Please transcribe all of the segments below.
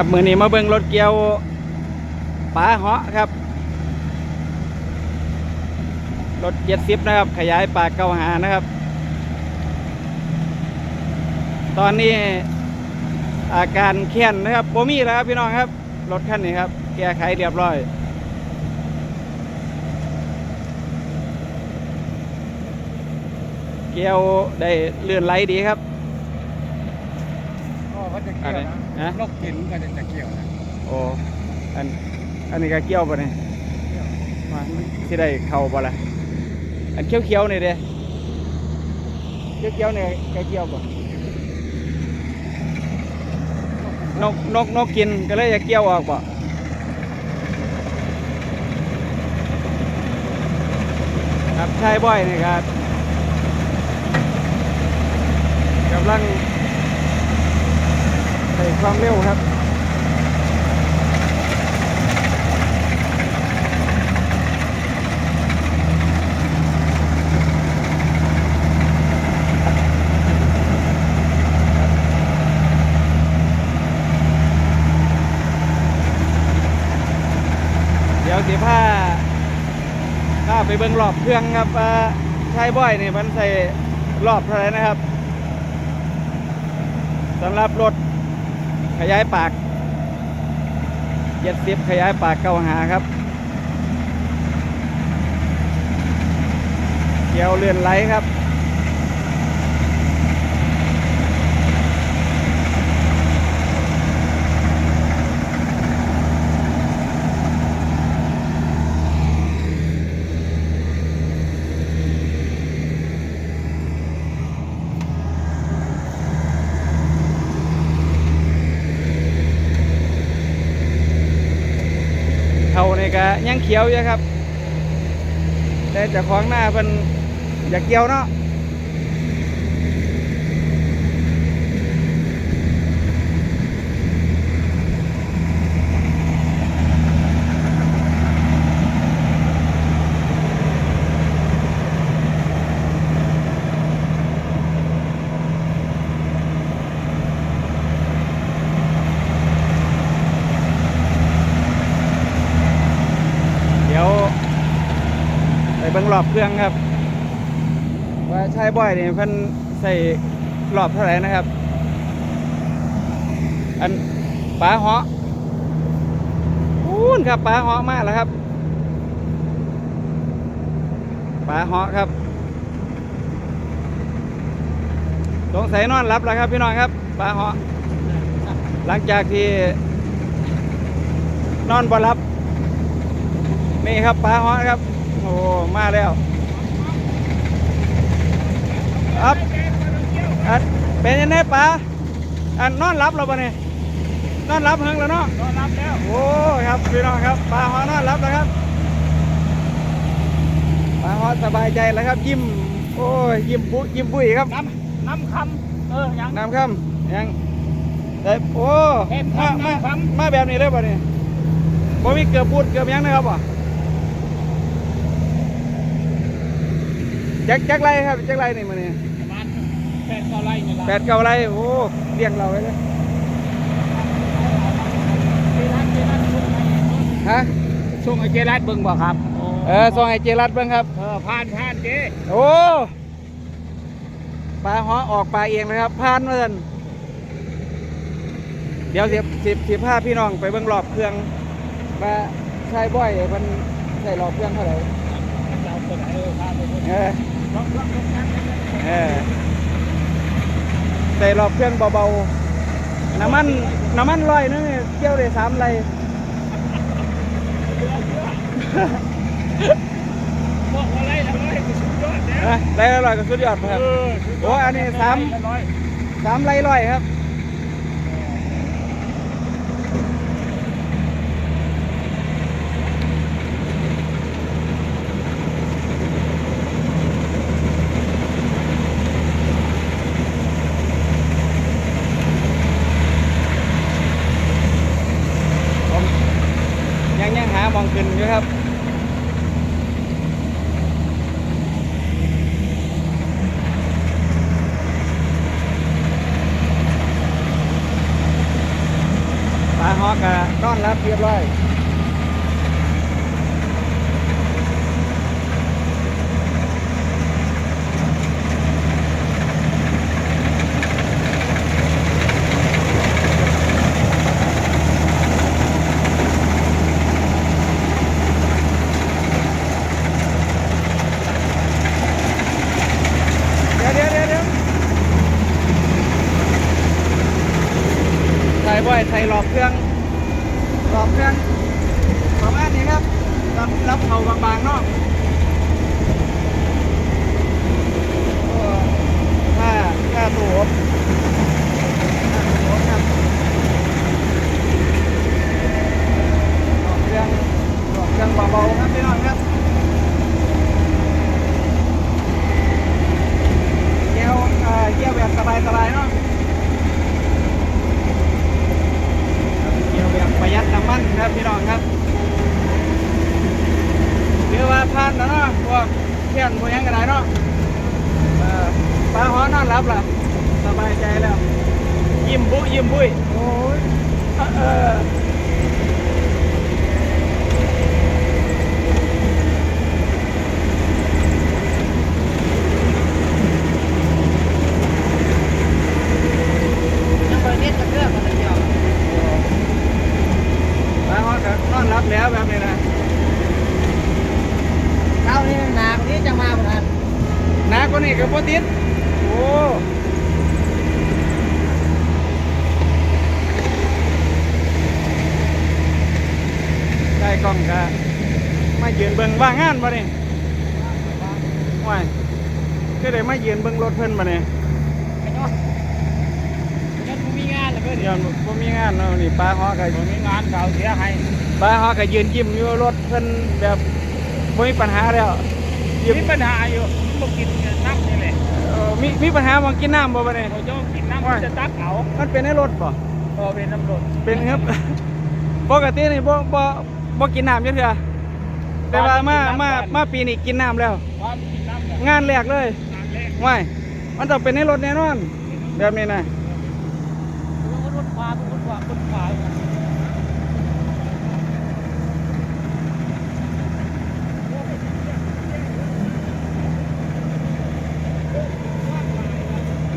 ครับมือนี้มาเบิ่งรถเกียวป๋าเหาะครับ รถเจ็ดสิบนะครับ ขยายปากเก้าหานะครับ ตอนนี้อาการเคียนนะครับโบมีแล้วครับพี่น้องครับรถคันนี้ครับ แก้ไขเรียบร้อยเกียวได้เลื่อนไหลดีครับก็เขาจะเกี่ยวอะไร นะฮะนกกินก็จะเกี่ยวนะโอ้อันอันนี้ก็เกี่ยวป่ะเนี่ยว่าที่ได้เข้าป่ะล่ะอันเขียวเขียวๆนี่เด้เขียวเขียวๆนี่ก็เกี่ยวป่ะนกนกนกกินก็เลยจะเกี่ยวออกป่ะครับชายบ่อยนี่ครับกำลัง ใส่ความเร็วครับเดี๋ยวสิผ้าผ้าไปเบิ่งรอบเครื่องครับว่าชายบ่อยนี่มันใส่รอบเท่าไรนะครับสำหรับรถ ขยายปากเจ็ดสิบขยายปากเก้าหาครับเกี่ยวเลื่อนไหลครับ ยังเขียวอยู่ครับ แต่จะคล้องหน้าเป็นอยากเกี่ยวเนาะเดี๋ยวไปเบิ่งร อบเครื่องครับ ว่าใชายบ่อยนี่เพิ่นใส่รอบเท่าไหร่นะครับ อันปลาเหาะอู้นครับปลาเหาะมากแล้วครับปลาเหาะครับสงสัยนอนรับแล้วครับพี่น้องครับปลาเหาะหลังจากที่นอนบ่รับนี่ครับปลาเหาะครับ อ้มาแล้วครับอันเป็นยังไงปลาอันนอนรับเราปะเนี่ยนอนรับเฮิงแล้วเนาะก็รับแล้วโอ้ครับพี่น้องครับปลาเหาะนอนรับแล้วครับปลาเหาะสบายใจแล้วครับ ยิ้มโอ้ยยิ้มปุยิ้มปุ้ยครับน้ำน้ำคำเออยังน้ำคำยังแต่โอ้เห็นมาครับมาน้ำค่ำมาแบบนี้ได้ป่ะเนี่ยบ่มีเกือบพูดเกือบหยังนะครับป่ะ แจ็คแจ็คไรครับแจ็คไรนี่มันนี่ประมาณแปดเก้าไร่นี่ละแปดเก้าไรโอ้เลี้ยงเราเลยนะเจรัตเจรัตส่งให้ฮะส่งให้เจรัตเบิ่งบ่ครับเออส่งให้เจรัตเบ้างครับเออผ่านผ่านเจโอ้ปลาหอออกปลาเองนะครับพานมาสันเดี๋ยวสิบสิบสิบห้าพี่น้องไปเบิ่งรอบเครื่องว่าชายบ่อยมันใส่รอบเครื่องเท่าไหร่เราไปไหน เออผ่านไปเออล็อกล็อกล็อกกันเออใส่รอบเครื่องเบาๆ น้ำมัน น้ำมันลอยนึงเกี่ยวได้สามไรบอกว่าไรละร้อยก็สุดยอดแล้วนะได้ละร้อยก็สุดยอดครับเออสุดยดโอ้อันนี้สามละร้อยสามไรลอยครับ ผมยังยังหามองขึ้นอยู่ครับปลา อกะนอนรับเรียบร้อยเดี๋ยวเดี๋ยวเดี๋ยวใส่บ่อยใส่หลอบเครื่องหลอบเครื่องประมาณนี้ครับรับรั บางเนาะโอ้าถ้าตัวตัวอบครับหลอบเครื่องหลอบเครื่องเบาๆครับพี่น้องครับเกี่ยวเอ่อเกี่ยวแบบสบายๆเนาะเกี่ยวแบบประหยัดน้ำมันครับพี่น้องครับเรียกว่าผ่านแล้วเนาะพวกเพื่อนพวกหยังกันได้เนาะเอ่อปลาหอนอนรับล่ะสบายใจแล้ว ยิ้มบุยิ้มบุยโอ้ยเออเออ ยังบริเวณกับเรื่องกันเดียว ปลาห อนก็นอนรับแล้วแบบนี้นะเช้านี้หนักนี้จะมาเหมือนกันหนักกว่านี้ก็บ่ติดโอ้ กล้องก็มายืนเบิ่งว่างงานบ่นี่ว้ายก็ได้มายืนเบิ่งรถเพิ่นบ่นี่ไอ้เนาะยังกูมีงานเลยเพื่อนย้อนบ่มีงานเนาะนี่ปลาฮอก็ผมมีงานเก่าเสียให้ปลาฮอก็ยืนยิ้มอยู่รถเพิ่นแบบบ่มีปัญหาแล้วยิ้มมีปัญหาอยู่บ่กินน้ำนี่แหละเอ่อมีมีปัญหาบ่กินน้ำบ่บ่นี่เขาจะกินน้ำมันจะตักเอามันเป็นในรถบ่พอเป็นน้ำรดเป็นครับปกตินี่บ่บ่ บ่กินน้ำจังเทื่อแต่ว่ามามามาปีนี้กินน้ำแล้วความกินน้ำเนี่ยงานแรกเลยงานแรกว้ายมันต้องเป็นในรถแน่นอน แบบนี้นะรถขวาต้องรถขวารถขวา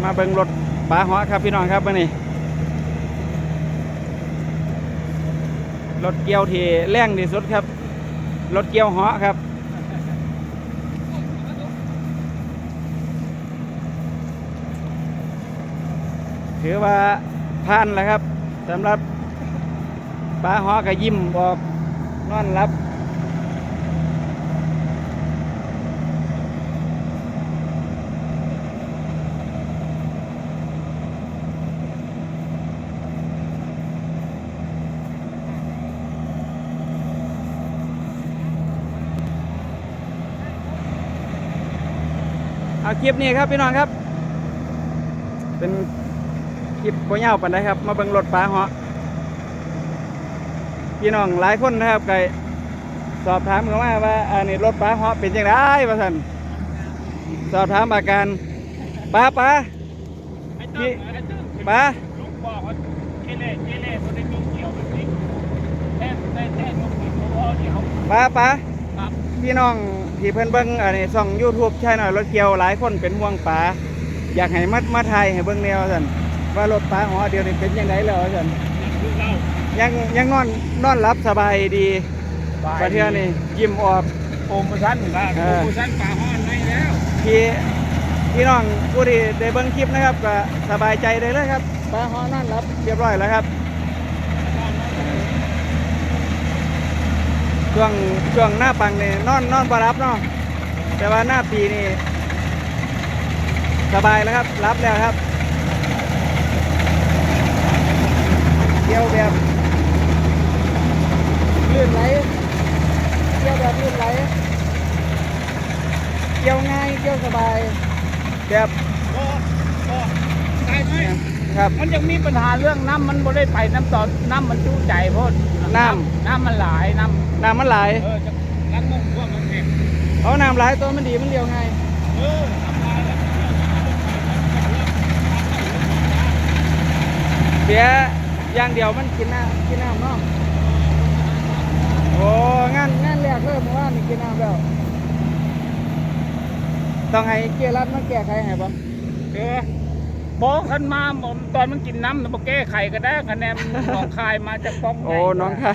มาเบิ่งรถปลาหอครับพี่น้องครับมื้อนี้ รถเกียวที่แรงที่สุดครับ รถเกียวหอครับ ถือว่าผ่านแล้วครับสำหรับปลาหอก็ยิ้มบอกนอนรับ เอาคลิปนี้ครับพี่น้องครับ เป็นคลิปโบยาวปันไดครับ มาเบิ่งรถปลาเหาะพี่น้องหลายคนนะครับก็สอบถามกันมาว่าอันนี้รถปลาเหาะเป็นยังไงว่าสันสอบถามอาการปลาปลาไอ้เจ้าไอ้เจ้าปลาลูกบอกว่าเกเรเกเรคนได้มีเกี่ยวแบบนี้แท้แท้แท้ลูกมีตัวเดียวปลาปลาครับ พี่น้องที่เพิ่นเบิ่งอันนี้ช่อง YouTube ใช่หน่อยรถเกี่ยวหลายคนเป็นห่วงปลาอยากให้มัดมาไทยให้เบิ่งแนวสันว่ารถปลาเหาะเดี๋ยวนี้เป็นยังไงแล้วสันคือเรายังยังนอนนอนรับสบายดีประเทศนี่ยิ้มออกโปรโมชั่นครับเอโปรอโมชั่นปลาห้อนให้แล้วพี่พี่น้องผู้ที่ได้เบิ่งคลิปนะครับก็สบายใจได้เลยครับปลาฮอนอนรับเรียบร้อยแล้วครับ ช่วงช่วงหน้าปังนี่นอนนอนบ่รับเนาะแต่ว่าหน้าปีนี่สบายแล้วครับ รับแล้วครับเที่ยวแบบลื่นไหลเที่ยวแบบลื่นไหลเที่ยวง่ายเที่ยวสบายแบบก็ก็ได้ไหมครับ มันยังมีปัญหาเรื่องน้ำมันบ่ได้ไปน้ำตอนน้ำมันจู้ใจโพด น้น้ำมันหลายน้น้ำมันไหลายำเออจะล้างมุงพวกมันเองเอาน้ำไหลายตัวมันดีมันเดียวไงายเออน้ำลายแล้วเสียอย่างเดียวมันกินน้ำกินน้ำเนาะโอ้งานงานแรกเลยเมื่อวานนี่กินน้ำแล้วต้องให้เกียร์รัดมาแก้ไขให้บ่เออ บอกขันมาผมตอนมันกินน้ำมาแก้ไขก็ได้คะแนนมันหนองคายมาจากป้องโอ้น้องไข่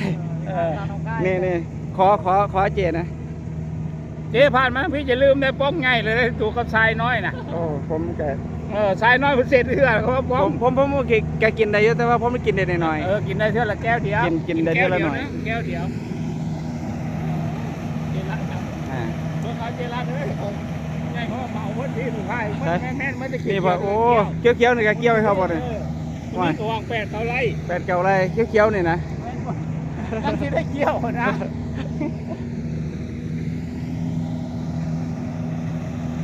เออนี่นี่ขอขอขอเจนะเจ๊ผ่านมาพี่จะลืมได้ป้องไงเลยตัวกับทรายน้อยน่ะโอ้ผมแกเออทรายน้อยเพิ่นเศษเรือเขาว่าผป้องมผมผมผมกินแกกินได้เยอะแต่ว่าผมไม่กินได้หน่อยเออกินได้เท่าละแก้วเดียวกินกินได้เท่าละหน่อยแก้วเดียวเจละครับๆอ่าเพิ่นเอาเจละเลยผม ใหญ่เขาเหมาเพิ่นที่ถูกให้มันใช่แม่นแม่นไม่ได้กินนี่บ่โอ้เกี้ยวเกี้ยวๆนี่ก็เกี้ยวให้เขาบ่เนี่ยเออว่ามีตัววางแปดเขาไล่แปดเก้าไรเกี้ยวเกี้ยวๆนี่นะตั้งที่ได้เกี่ยวนะ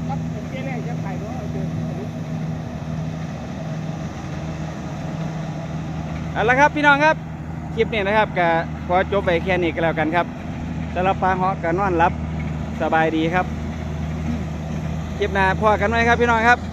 รับผมเจ๊แรกจะถ่ายด้วยเอาเจอเอาละครับพี่น้องครับ คลิปนี้นะครับก็ขอจบไปแค่นี้ก็แล้วกันครับสำหรับปลาเหาะก็นอนรับสบายดีครับ คลิปหน้าพอกันไหมครับพี่น้องครับ